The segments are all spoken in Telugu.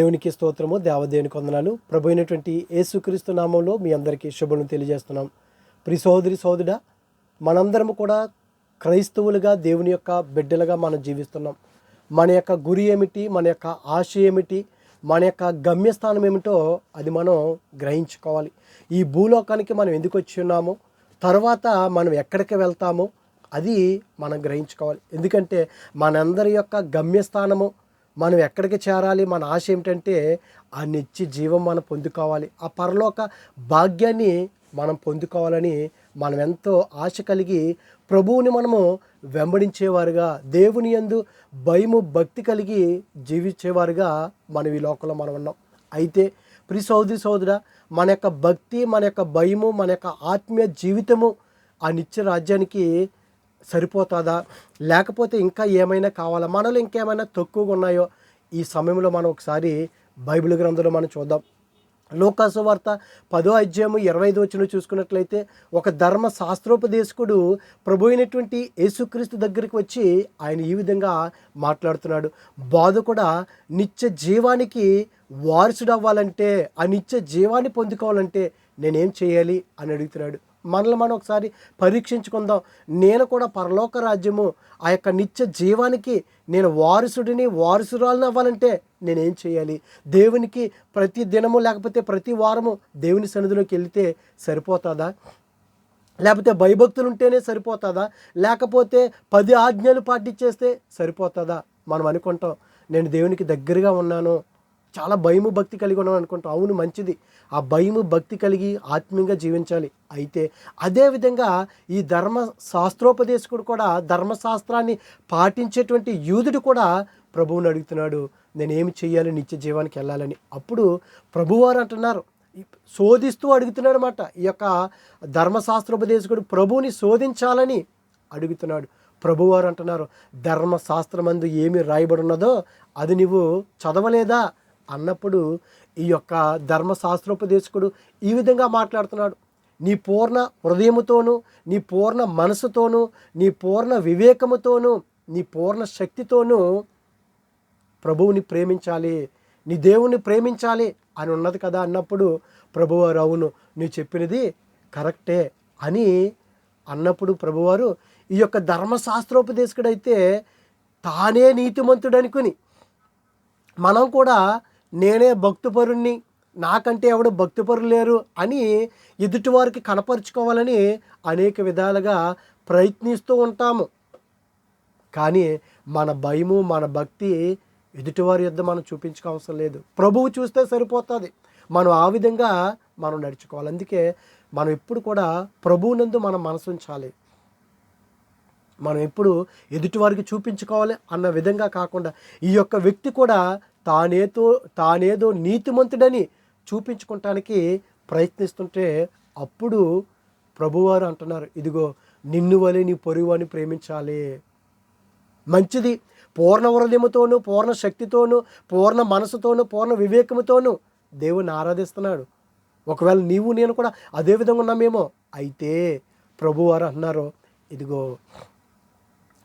దేవునికి స్తోత్రము దేవదేవునికి వందనాలు. ప్రభు అయినటువంటి యేసుక్రీస్తు నామంలో మీ అందరికీ శుభను తెలియజేస్తున్నాం. ప్రి సోదరి సోదరుడా మనందరము కూడా క్రైస్తవులుగా దేవుని యొక్క బిడ్డలుగా మనం జీవిస్తున్నాం. మన యొక్క గురి ఏమిటి మన యొక్క ఆశ ఏమిటి మన యొక్క గమ్యస్థానం ఏమిటో అది మనం గ్రహించుకోవాలి. ఈ భూలోకానికి మనం ఎందుకు వచ్చి ఉన్నాము తర్వాత మనం ఎక్కడికి వెళ్తామో అది మనం గ్రహించుకోవాలి. ఎందుకంటే మనందరి యొక్క గమ్యస్థానము మనం ఎక్కడికి చేరాలి? మన ఆశ ఏమిటంటే ఆ నిత్య జీవం మనం పొందుకోవాలి. ఆ పరలోక భాగ్యాన్ని మనం పొందుకోవాలని మనం ఎంతో ఆశ కలిగి ప్రభువుని మనము వెంబడించేవారుగా దేవుని యందు భయము భక్తి కలిగి జీవించేవారుగా మనం ఈ లోకంలో మనం ఉన్నాం. అయితే ప్రి సోదరి సోదర మన యొక్క భక్తి మన యొక్క భయము మన యొక్క ఆత్మీయ జీవితము ఆ నిత్య రాజ్యానికి సరిపోతుందా? లేకపోతే ఇంకా ఏమైనా కావాలా? మనలో ఇంకేమైనా తక్కువగా ఉన్నాయో ఈ సమయంలో మనం ఒకసారి బైబిల్ గ్రంథంలో మనం చూద్దాం. లోకాసు వార్త పదో అధ్యాయము ఇరవై ఐదు వచ్చిన చూసుకున్నట్లయితే ఒక ధర్మ శాస్త్రోపదేశకుడు ప్రభు అయినటువంటి యేసుక్రీస్తు దగ్గరికి వచ్చి ఆయన ఈ విధంగా మాట్లాడుతున్నాడు. బాధ కూడా నిత్య జీవానికి వారసుడు అవ్వాలంటే ఆ నిత్య జీవాన్ని పొందుకోవాలంటే నేనేం చేయాలి? అని అడుగుతున్నాడు. మనల్ని మనం ఒకసారి పరీక్షించుకుందాం. నేను కూడా పరలోక రాజ్యము ఆ యొక్క నిత్య జీవానికి నేను వారసుడిని వారసురాలను అవ్వాలంటే నేనేం చేయాలి? దేవునికి ప్రతి దినము లేకపోతే ప్రతి వారము దేవుని సన్నిధిలోకి వెళితే సరిపోతుందా? లేకపోతే భయభక్తులు ఉంటేనే సరిపోతుందా? లేకపోతే పది ఆజ్ఞలు పాటించేస్తే సరిపోతుందా? మనం అనుకుంటాం నేను దేవునికి దగ్గరగా ఉన్నాను చాలా భయము భక్తి కలిగి ఉన్నాను అనుకుంటాం. అవును మంచిది. ఆ భయము భక్తి కలిగి ఆత్మీయంగా జీవించాలి. అయితే అదేవిధంగా ఈ ధర్మ శాస్త్రోపదేశకుడు కూడా ధర్మశాస్త్రాన్ని పాటించేటువంటి యూదుడు కూడా ప్రభువుని అడుగుతున్నాడు నేనేమి చేయాలి నిత్య జీవానికి వెళ్ళాలని. అప్పుడు ప్రభువారు అంటున్నారు శోధిస్తూ అడుగుతున్నాడు అనమాట ఈ యొక్క ధర్మశాస్త్రోపదేశకుడు ప్రభువుని శోధించాలని అడుగుతున్నాడు. ప్రభువారు అంటున్నారు ధర్మశాస్త్రమందు ఏమి రాయబడి ఉన్నదో అది నువ్వు చదవలేదా? అన్నప్పుడు ఈ యొక్క ధర్మశాస్త్రోపదేశకుడు ఈ విధంగా మాట్లాడుతున్నాడు. నీ పూర్ణ హృదయముతోనూ నీ పూర్ణ మనసుతోనూ నీ పూర్ణ వివేకముతోనూ నీ పూర్ణ శక్తితోనూ ప్రభువుని ప్రేమించాలి. నీ దేవుణ్ణి ప్రేమించాలి అని ఉన్నది కదా అన్నప్పుడు ప్రభువారు అవును నువ్వు చెప్పినది కరెక్టే అని అన్నప్పుడు ప్రభువారు ఈ యొక్క ధర్మశాస్త్రోపదేశకుడైతే తానే నీతిమంతుడనుకుని మనం కూడా నేనే భక్తిపరుణ్ణి నాకంటే ఎవడు భక్తిపరులు లేరు అని ఎదుటివారికి కనపరుచుకోవాలని అనేక విధాలుగా ప్రయత్నిస్తూ ఉంటాము. కానీ మన భయము మన భక్తి ఎదుటివారి యొద్ద మనం చూపించుకోవసరం లేదు. ప్రభువు చూస్తే సరిపోతుంది. మనం ఆ విధంగా మనం నడుచుకోవాలి. అందుకే మనం ఎప్పుడు కూడా ప్రభువునందు మనం మనసు ఉంచాలి. మనం ఎప్పుడు ఎదుటివారికి చూపించుకోవాలి అన్న విధంగా కాకుండా ఈ యొక్క వ్యక్తి కూడా తానేదో తానేదో నీతిమంతుడని చూపించుకోవటానికి ప్రయత్నిస్తుంటే అప్పుడు ప్రభువారు అంటున్నారు ఇదిగో నిన్ను వలె నీ పొరుగువాని ప్రేమించాలి. మంచిది పూర్ణ హృదయముతోనూ పూర్ణ శక్తితోనూ పూర్ణ మనసుతోనూ పూర్ణ వివేకముతోనూ దేవుని ఆరాధిస్తున్నాడు. ఒకవేళ నీవు నేను కూడా అదే విధంగా ఉన్నామేమో అయితే ప్రభువారు అంటున్నారు ఇదిగో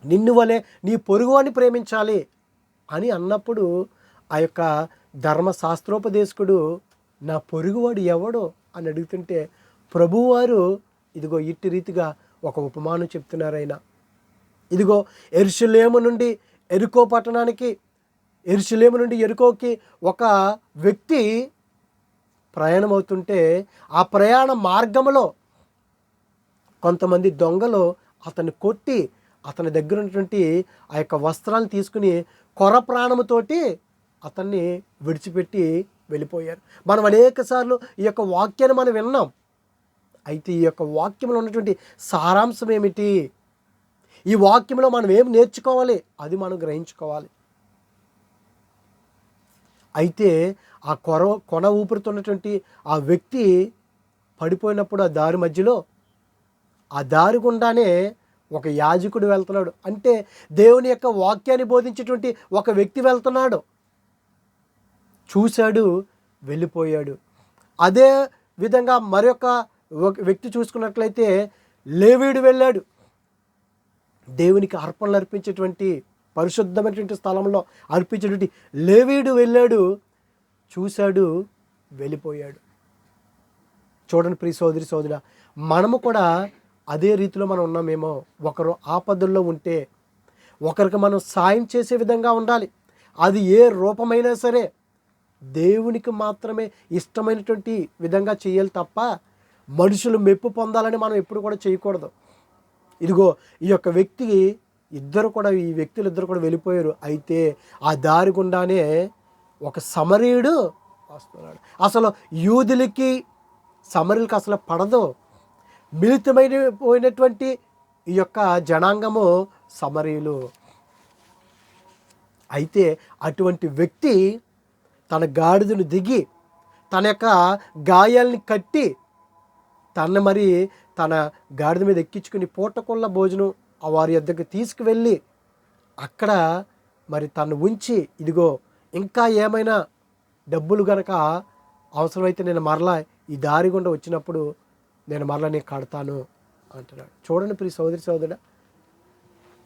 నిన్ను వలె నీ పొరుగువాని ప్రేమించాలి అని అన్నప్పుడు ఆ యొక్క ధర్మశాస్త్రోపదేశకుడు నా పొరుగువాడు ఎవడో? అని అడుగుతుంటే ప్రభువారు ఇదిగో ఇట్టి రీతిగా ఒక ఉపమానం చెప్తున్నారాయన ఇదిగో ఎరుషులేము నుండి ఎరుకో పట్టణానికి ఎరుషులేము నుండి ఎరుకోకి ఒక వ్యక్తి ప్రయాణం అవుతుంటే ఆ ప్రయాణ మార్గంలో కొంతమంది దొంగలు అతన్ని కొట్టి అతని దగ్గర ఉన్నటువంటి ఆ యొక్క వస్త్రాలను తీసుకుని కొర ప్రాణముతోటి అతన్ని విడిచిపెట్టి వెళ్ళిపోయారు. మనం అనేక సార్లు ఈ యొక్క వాక్యాన్ని మనం విన్నాం. అయితే ఈ యొక్క వాక్యంలో ఉన్నటువంటి సారాంశం ఏమిటి? ఈ వాక్యంలో మనం ఏం నేర్చుకోవాలి? అది మనం గ్రహించుకోవాలి. అయితే ఆ కొర కొన ఊపిరితున్నటువంటి ఆ వ్యక్తి పడిపోయినప్పుడు ఆ దారి మధ్యలో ఆ దారి గుండానే ఒక యాజకుడు వెళ్తున్నాడు. అంటే దేవుని యొక్క వాక్యాన్ని బోధించేటువంటి ఒక వ్యక్తి వెళ్తున్నాడు. చూశాడు వెళ్ళిపోయాడు. అదే విధంగా మరొక ఒక వ్యక్తి చూసుకున్నట్లయితే లేవీడు వెళ్ళాడు. దేవునికి అర్పణలు అర్పించేటువంటి పరిశుద్ధమైనటువంటి స్థలంలో అర్పించేటువంటి లేవీడు వెళ్ళాడు చూశాడు వెళ్ళిపోయాడు. చూడండి ప్రియ సోదరి సోదర మనము కూడా అదే రీతిలో మనం ఉన్నామేమో. ఒకరు ఆపదల్లో ఉంటే ఒకరికి మనం సాయం చేసే విధంగా ఉండాలి. అది ఏ రూపమైనా సరే దేవునికి మాత్రమే ఇష్టమైనటువంటి విధంగా చేయాలి తప్ప మనుషులు మెప్పు పొందాలని మనం ఎప్పుడు కూడా చేయకూడదు. ఇదిగో ఈ యొక్క వ్యక్తి ఇద్దరు కూడా ఈ వ్యక్తులు ఇద్దరు కూడా వెళ్ళిపోయారు. అయితే ఆ దారి గుండానే ఒక సమరీయుడు వస్తున్నాడు. అసలు యూదులకి సమరులకి అసలు పడదు. మిళితమైన పోయినటువంటి ఈ యొక్క జనాంగము సమరీయులు. అయితే అటువంటి వ్యక్తి తన గాడిదను దిగి తన యొక్క గాయాల్ని కట్టి తన మరి తన గాడిద మీద ఎక్కించుకుని పూటకొల్ల భోజనం వారి యొద్దకు తీసుకువెళ్ళి అక్కడ మరి తను ఉంచి ఇదిగో ఇంకా ఏమైనా డబ్బులు గనక అవసరమైతే నేను మరలా ఈ దారి గుండా వచ్చినప్పుడు నేను మరలా నేను కడతాను అంటున్నాడు. చూడండి ప్రియ సోదరి సోదరుడు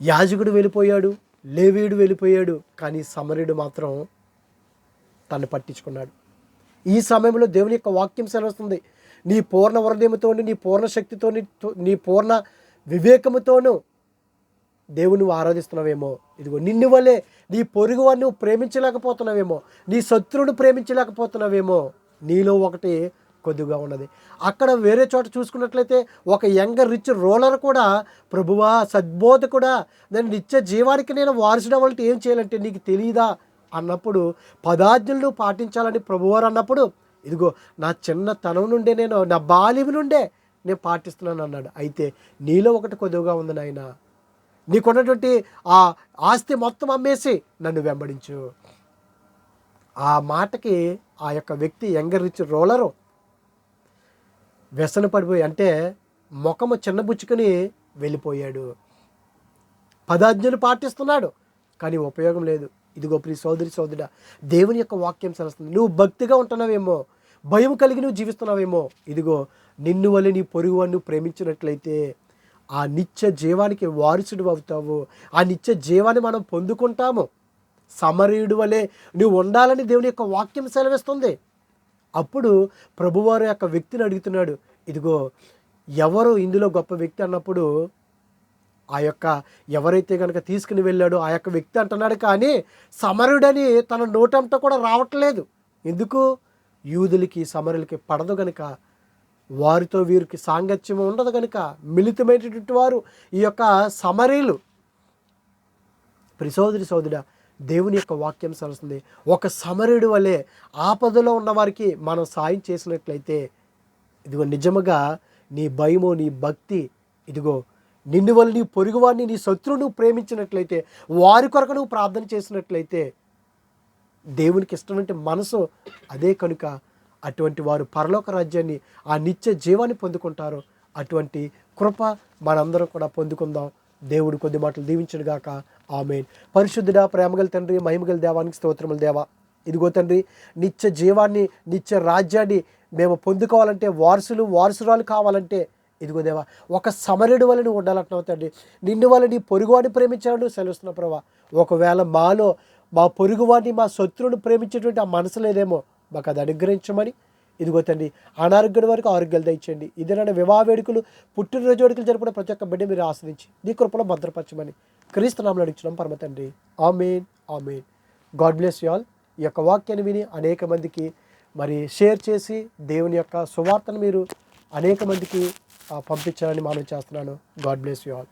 యాజకుడు వెళ్ళిపోయాడు లేవీయుడు వెళ్ళిపోయాడు కానీ సమరుడు మాత్రం తను పట్టించుకున్నాడు. ఈ సమయంలో దేవుని యొక్క వాక్యం సెలవుస్తుంది. నీ పూర్ణ హృదయంతో నీ పూర్ణ శక్తితో నీ పూర్ణ వివేకముతోనూ దేవుని నువ్వు ఆరాధిస్తున్నావేమో. ఇదిగో నిన్ను వలే నీ పొరుగు వాడిని నువ్వు ప్రేమించలేకపోతున్నావేమో. నీ శత్రువును ప్రేమించలేకపోతున్నావేమో. నీలో ఒకటి కొద్దిగా ఉన్నది. అక్కడ వేరే చోట చూసుకున్నట్లయితే ఒక యంగ్ రిచ్ రోలర్ కూడా ప్రభువా సద్బోధ కూడా నేను నిత్య జీవానికి నేను వారసుడు వాళ్ళకి ఏం చేయాలంటే నీకు తెలియదా అన్నప్పుడు పదార్థులను పాటించాలని ప్రభువారు అన్నప్పుడు ఇదిగో నా చిన్నతనం నుండే నేను నా బాల్యం నుండే నేను పాటిస్తున్నాను అన్నాడు. అయితే నీలో ఒకటి కొద్దిగా ఉంది నాయన. నీకున్నటువంటి ఆ ఆస్తి మొత్తం అమ్మేసి నన్ను వెంబడించు. ఆ మాటకి ఆ యొక్క వ్యక్తి యంగర్ రిచ్ రోలరు వ్యసన పడిపోయి అంటే ముఖము చిన్నబుచ్చుకొని వెళ్ళిపోయాడు. పదాజ్ఞలు పాటిస్తున్నాడు కానీ ఉపయోగం లేదు. ఇదిగో ప్రియ సోదరి సోదరుడ దేవుని యొక్క వాక్యం సరస్తుంది నువ్వు భక్తిగా ఉంటున్నావేమో భయం కలిగి నువ్వు జీవిస్తున్నావేమో ఇదిగో నిన్ను వల్ల నీ పొరుగు నువ్వు ప్రేమించినట్లయితే ఆ నిత్య జీవానికి వారసుడు అవుతావు. ఆ నిత్య జీవాన్ని మనం పొందుకుంటాము. సమరీయుడు వలె నువ్వు ఉండాలని దేవుని యొక్క వాక్యం సెలవిస్తుంది. అప్పుడు ప్రభువారు యొక్క వ్యక్తిని అడుగుతున్నాడు ఇదిగో ఎవరు ఇందులో గొప్ప వ్యక్తి అన్నప్పుడు ఆ యొక్క ఎవరైతే కనుక తీసుకుని వెళ్ళాడో ఆ యొక్క వ్యక్తి అంటున్నాడు కానీ సమరుడని తన నోటంట కూడా రావట్లేదు. ఎందుకు? యూదులకి సమరులకి పడదు గనుక. వారితో వీరికి సాంగత్యం ఉండదు కనుక మిళితమైనటువంటి వారు ఈ యొక్క సమరీలు. ప్రిసోదరి సోదరుడ దేవుని యొక్క వాక్యం సరస్తుంది ఒక సమరుడు వలె ఆపదలో ఉన్నవారికి మనం సాయం చేసినట్లయితే ఇదిగో నిజముగా నీ భయము నీ భక్తి ఇదిగో నిన్ను వల్ల నీ పొరుగువాడిని నీ శత్రువును ప్రేమించినట్లయితే వారి కొరకు నువ్వు ప్రార్థన చేసినట్లయితే దేవునికి ఇష్టమంటే మనసు అదే కనుక అటువంటి వారు పరలోక రాజ్యాన్ని ఆ నిత్య జీవాన్ని పొందుకుంటారు. అటువంటి కృప మనందరం కూడా పొందుకుందాం. దేవుడు కొద్ది మాటలు దీవించడుగాక ఆమెన్. పరిశుద్ధుడా ప్రేమగల తండ్రి మహిమగల దేవానికి స్తోత్రముల దేవా. ఇదిగో తండ్రి నిత్య జీవాన్ని నిత్య రాజ్యాన్ని మేము పొందుకోవాలంటే వారసులు వారసురాలు కావాలంటే ఇదిగో దేవా ఒక సమరుడు వల్ల నువ్వు ఉండాలంటున్నావు తండ్రి. నిన్ను వల్ల నీ పొరుగువాడిని ప్రేమించాలని సెలవుస్తున్న ప్రభా. ఒకవేళ మాలో మా పొరుగువాడిని మా శత్రువుని ప్రేమించేటువంటి ఆ మనసు లేదేమో మాకు అది అనుగ్రహించమని. ఇదిగో తండ్రి అనారోగ్యం వరకు ఆరోగ్యాలు దయచేయండి. ఇదేనా వివాహ వేడుకలు పుట్టినరోజు వేడుకలు జరిపిన ప్రతి ఒక్క బిడ్డ మీరు ఆస్వాదించి నీ కృపలో భద్రపరచమని. క్రీస్తునామలు అడిగించడం పరమ తండ్రి. Amen amen. God bless you all. ఈ యొక్క వాక్యాన్ని విని అనేక మందికి మరి షేర్ చేసి దేవుని యొక్క సువార్తను మీరు అనేక మందికి పంపించాలని మనం చేస్తున్నాను. God bless you all.